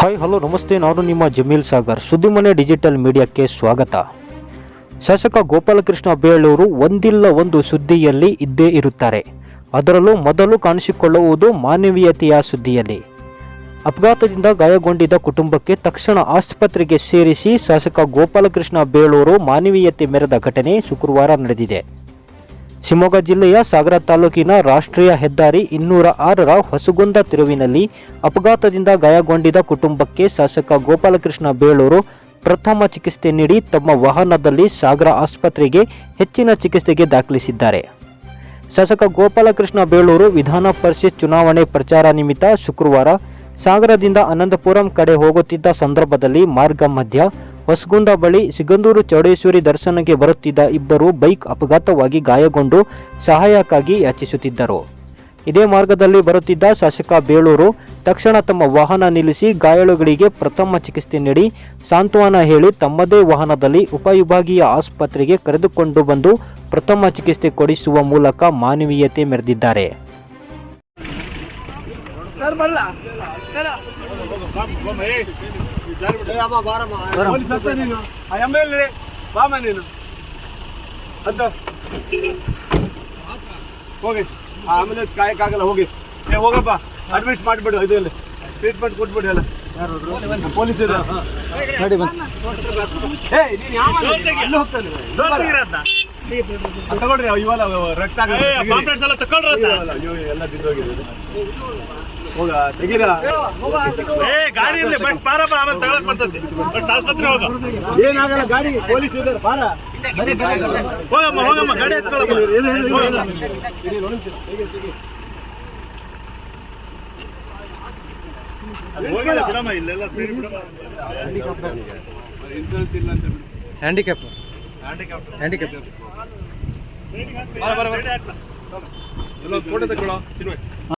Hi hello ನಮಸ್ತೆ. ನಾನು ನಿಮ್ಮ ಜಮೀಲ್ ಸಾಗರ್. ಸುದ್ದಿಮನೆ ಡಿಜಿಟಲ್ ಮೀಡಿಯಾಕ್ಕೆ ಸ್ವಾಗತ. ಶಾಸಕ ಗೋಪಾಲಕೃಷ್ಣ ಬೇಳೂರು ಒಂದಿಲ್ಲ ಒಂದು ಸುದ್ದಿಯಲ್ಲಿ ಇದ್ದೇ ಇರುತ್ತಾರೆ. ಅದರಲ್ಲೂ ಮೊದಲು ಕಾಣಿಸಿಕೊಳ್ಳುವುದು ಮಾನವೀಯತೆಯ ಸುದ್ದಿಯಲ್ಲಿ. ಅಪಘಾತದಿಂದ ಗಾಯಗೊಂಡಿದ್ದ ಕುಟುಂಬಕ್ಕೆ ತಕ್ಷಣ ಆಸ್ಪತ್ರೆಗೆ ಸೇರಿಸಿ ಶಾಸಕ ಗೋಪಾಲಕೃಷ್ಣ ಬೇಳೂರು ಮಾನವೀಯತೆ ಮೆರೆದ ಘಟನೆ ಶುಕ್ರವಾರ ನಡೆದಿದೆ. ಶಿವಮೊಗ್ಗ ಜಿಲ್ಲೆಯ ಸಾಗರ ತಾಲೂಕಿನ ರಾಷ್ಟ್ರೀಯ ಹೆದ್ದಾರಿ ಇನ್ನೂರ ಆರರ ಹೊಸಗುಂದ ತಿರುವಿನಲ್ಲಿ ಅಪಘಾತದಿಂದ ಗಾಯಗೊಂಡಿದ್ದ ಕುಟುಂಬಕ್ಕೆ ಶಾಸಕ ಗೋಪಾಲಕೃಷ್ಣ ಬೇಳೂರು ಪ್ರಥಮ ಚಿಕಿತ್ಸೆ ನೀಡಿ ತಮ್ಮ ವಾಹನದಲ್ಲಿ ಸಾಗರ ಆಸ್ಪತ್ರೆಗೆ ಹೆಚ್ಚಿನ ಚಿಕಿತ್ಸೆಗೆ ದಾಖಲಿಸಿದ್ದಾರೆ. ಶಾಸಕ ಗೋಪಾಲಕೃಷ್ಣ ಬೇಳೂರು ವಿಧಾನ ಪರಿಷತ್ ಚುನಾವಣೆ ಪ್ರಚಾರ ನಿಮಿತ್ತ ಶುಕ್ರವಾರ ಸಾಗರದಿಂದ ಅನಂತಪುರಂ ಕಡೆ ಹೋಗುತ್ತಿದ್ದ ಸಂದರ್ಭದಲ್ಲಿ ಮಾರ್ಗ ಮಧ್ಯ ಹೊಸಗುಂದ ಬಳಿ ಸಿಗಂದೂರು ಚೌಡೇಶ್ವರಿ ದರ್ಶನಕ್ಕೆ ಬರುತ್ತಿದ್ದ ಇಬ್ಬರು ಬೈಕ್ ಅಪಘಾತವಾಗಿ ಗಾಯಗೊಂಡು ಸಹಾಯಕ್ಕಾಗಿ ಯಾಚಿಸುತ್ತಿದ್ದರು. ಇದೇ ಮಾರ್ಗದಲ್ಲಿ ಬರುತ್ತಿದ್ದ ಶಾಸಕ ಬೇಳೂರು ತಕ್ಷಣ ತಮ್ಮ ವಾಹನ ನಿಲ್ಲಿಸಿ ಗಾಯಾಳುಗಳಿಗೆ ಪ್ರಥಮ ಚಿಕಿತ್ಸೆ ನೀಡಿ ಸಾಂತ್ವನ ಹೇಳಿ ತಮ್ಮದೇ ವಾಹನದಲ್ಲಿ ಉಪವಿಭಾಗೀಯ ಆಸ್ಪತ್ರೆಗೆ ಕರೆದುಕೊಂಡು ಬಂದು ಪ್ರಥಮ ಚಿಕಿತ್ಸೆ ಕೊಡಿಸುವ ಮೂಲಕ ಮಾನವೀಯತೆ ಮೆರೆದಿದ್ದಾರೆ. ಸರ್. ಬರಲ್ಲ ಎಂ ಎಲ್ ಎ ಬಾಮ ನೀನು. ಅಂತ. ಹೋಗಿ. ಆ ಆಂಬುಲೆನ್ಸ್ ಕಾಯಕ್ಕಾಗಲ್ಲ ಹೋಗಿ. ಏ ಹೋಗಪ್ಪ. ಅಡ್ಮಿಟ್ ಮಾಡಿಬಿಡು ಇದರಲ್ಲಿ. ಟ್ರೀಟ್ಮೆಂಟ್ ಕೊಟ್ಬಿಡಿ ಎಲ್ಲ. ಪೊಲೀಸ್ ಇದೆ ಏ ನೀನು ಯಾವ ಅಲ್ಲಿ? ಹೋಗ್ತಾನೆ ತಗೊಳ್ರಿ ಇವಾಗ ರಕ್ತ ಪಾಂಪ್ಲೆಟ್ಸ್ ಎಲ್ಲ ತಗೊಳ್ರಿ ಎಲ್ಲ ಬಿದ್ದೋಗಿದೆ. ಹೋಗ ತೆಗೀರಾ? ಏ ಗಾಡಿ ಇರ್ಲಿ ಬಟ್ ಪಾರಪ್ಪ ಆಮೇಲೆ ತಗೊಳಕ್ ಬರ್ತದೆ. ಬಟ್ ಆಸ್ಪತ್ರೆ ಹೋಗ. ಏನಾಗಲ್ಲ ಗಾಡಿ ಪೊಲೀಸ್ ಇದ್ದಾರೆ ಬಾರ ಹೋಗಮ್ಮ ಹೋಗಮ್ಮ ಗಾಡಿ ಎತ್ಕೊಳ್ಳಮ್ಮ ಹೋಗಮ್ಮ. ಹೋಗಿದೆ ಬಿಡಮ್ಮ ಇಲ್ಲೆಲ್ಲ ಸೇರಿ ಬಿಡಮ್ಮ ಇನ್ಸೂರೆನ್ಸ್ ಇಲ್ಲ ಅಂತ ಬಿಡು. ಹ್ಯಾಂಡಿಕ್ಯಾಪ್ ಹ್ಯಾಂಡಿಕ್ಯಾಪ್ ಎಲ್ಲ ಫೋಟೋ ತಗೊಳ್ಳೋ ಚಿನ್ಮಯ್